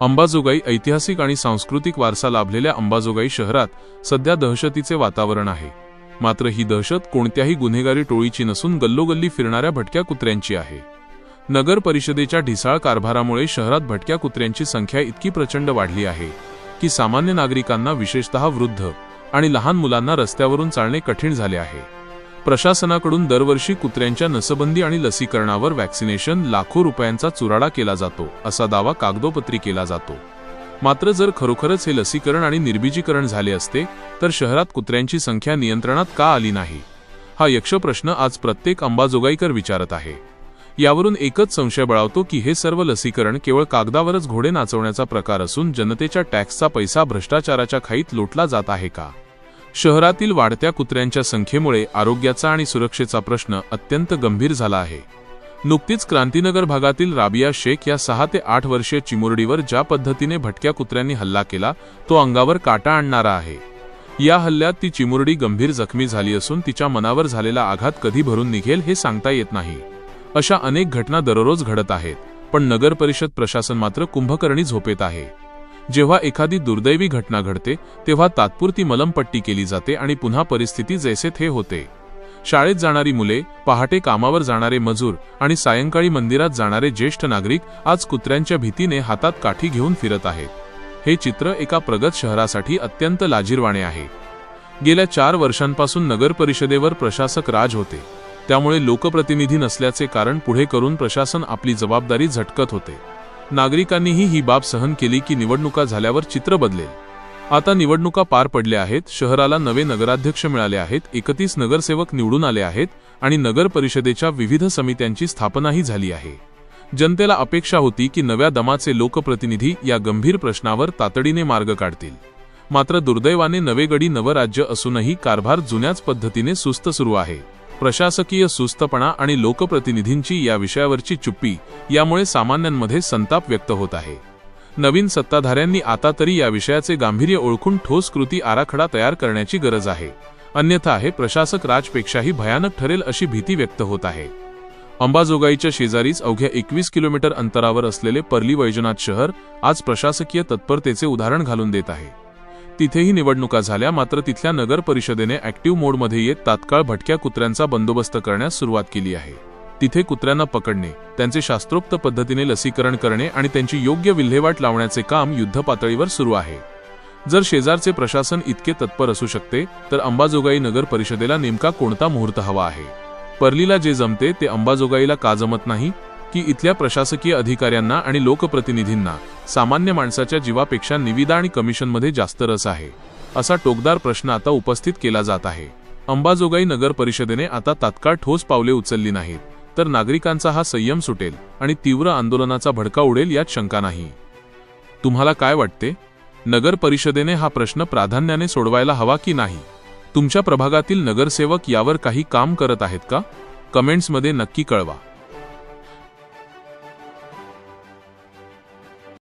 अंबाजोगाई ऐतिहासिक आणि सांस्कृतिक वारसा लाभलेल्या अंबाजोगाई शहरात सध्या दहशतीचे वातावरण आहे. मात्र ही दहशत कोणत्याही गुन्हेगारी टोळीची नसून गल्लोगल्ली फिरणाऱ्या भटक्या कुत्र्यांची आहे. नगर परिषदेच्या ढिसाळ कारभारामुळे शहरात भटक्या कुत्र्यांची संख्या इतकी प्रचंड वाढली आहे की सामान्य नागरिकांना विशेषतः वृद्ध आणि लहान मुलांना रस्त्यावरून चालणे कठीण झाले आहे. प्रशासनाकडून दरवर्षी कुत्र्यांच्या नसबंदी आणि लसीकरणावर वॅक्सिनेशन लाखो रुपयांचा चुराडा केला जातो असा दावा कागदोपत्री केला जातो. मात्र जर खरोखरच हे लसीकरण आणि निर्बीजीकरण झाले असते तर शहरात कुत्र्यांची संख्या नियंत्रणात का आली नाही? हा यक्षप्रश्न आज प्रत्येक अंबाजोगाईकर विचारत आहे. यावरून एकच संशय बळावतो की हे सर्व लसीकरण केवळ कागदावरच घोडे नाचवण्याचा प्रकार असून जनतेच्या टॅक्सचा पैसा भ्रष्टाचाराच्या खाईत लोटला जात आहे का? शहरातील वाढत्या कुत्र्यांच्या संख्येमुळे आरोग्याचा आणि सुरक्षेचा प्रश्न अत्यंत गंभीर झाला आहे. नुकतीच क्रांतीनगर भागातील राबिया शेख या सहा ते आठ वर्षीय चिमुरडीवर ज्या पद्धतीने भटक्या कुत्र्यांनी हल्ला केला तो अंगावर काटा आणणारा आहे. या हल्ल्यात ती चिमुरडी गंभीर जखमी झाली असून तिच्या मनावर झालेला आघात कधी भरून निघेल हे सांगता येत नाही. अशा अनेक घटना दररोज घडत आहेत पण नगर परिषद प्रशासन मात्र कुंभकर्णी झोपेत आहे. जेव्हा एखादी दुर्दैवी घटना घडते तेव्हा तात्पुरती मलमपट्टी केली जाते आणि पुन्हा परिस्थिती जैसे थे होते. शाळेत जाणारी मुले पहाटे कामावर जाणारे मजूर आणि सायंकाळी मंदिरात जाणारे ज्येष्ठ नागरिक आज कुत्र्यांच्या भीतीने हातात काठी घेऊन फिरत आहेत. हे चित्र एका प्रगत शहरासाठी अत्यंत लाजीरवाणे आहे. गेल्या चार वर्षांपासून नगर परिषदेवर प्रशासक राज होते. त्यामुळे लोकप्रतिनिधी नसल्याचे कारण पुढे करून प्रशासन आपली जबाबदारी झटकत होते. नागरिकांनीही ही बाब सहन केली की निवडणुका झाल्यावर चित्र बदलेल. आता निवडणुका पार पडल्या आहेत शहराला नवे नगराध्यक्ष मिळाले आहेत एकतीस नगरसेवक निवडून आले आहेत आणि नगर परिषदेच्या विविध समित्यांची स्थापनाही झाली आहे. जनतेला अपेक्षा होती की नव्या दमाचे लोकप्रतिनिधी या गंभीर प्रश्नावर तातडीने मार्ग काढतील. मात्र दुर्दैवाने नवेगडी नवराज्य असूनही कारभार जुन्याच पद्धतीने सुस्त सुरू आहे. प्रशासकीय सुस्तपणा आणि लोकप्रतिनिधींची या विषयावरची चुप्पी यामुळे सामान्यांमध्ये संताप व्यक्त होत आहे. नवीन सत्ताधाऱ्यांनी आता तरी या विषयाचे गांभीर्य ओळखून ठोस कृती आराखडा तयार करण्याची गरज आहे. अन्यथा हे प्रशासक राजपेक्षाही भयानक ठरेल अशी भीती व्यक्त होत आहे. अंबाजोगाईच्या शेजारीच अवघ्या एकवीस किलोमीटर अंतरावर असलेले पर्ली वैजनाथ शहर आज प्रशासकीय तत्परतेचे उदाहरण घालून देत आहे. तिथेही निवडणुका झाल्या मात्र तिथल्या नगर परिषदेने ऍक्टिव्ह मोडमध्ये येत तात्काळ भटक्या कुत्र्यांचा बंदोबस्त करण्यास सुरुवात केली आहे. तिथे कुत्र्यांना पकडणे त्यांचे शास्त्रोक्त पद्धतीने लसीकरण करणे आणि त्यांची योग्य विल्हेवाट लावण्याचे काम युद्धपातळीवर सुरू आहे. जर शेजारचे प्रशासन इतके तत्पर असू शकते तर अंबाजोगाई नगर परिषदेला नेमका कोणता मुहूर्त हवा आहे? पर्लीला जे जमते ते अंबाजोगाईला का जमत नाही? की इथल्या प्रशासकीय अधिकाऱ्यांना आणि लोकप्रतिनिधींना? सामान्य माणसाच्या जीवापेक्षा निविदा आणि कमिशनमध्ये जास्त रस आहे. असा टोकदार प्रश्न आता उपस्थित केला जात आहे. अंबाजोगाई नगर परिषदेने आता तात्काळ ठोस पावले उचलली नाहीत तर नागरिकांचा हा संयम सुटेल आणि तीव्र आंदोलनाचा भडका उडेल यात शंका नाही. तुम्हाला काय वाटते? नगर परिषदेने हा प्रश्न प्राधान्याने सोडवायला हवा की नाही? तुमच्या प्रभागातील नगरसेवक यावर काही काम करत आहेत का? कमेंट्समध्ये नक्की कळवा.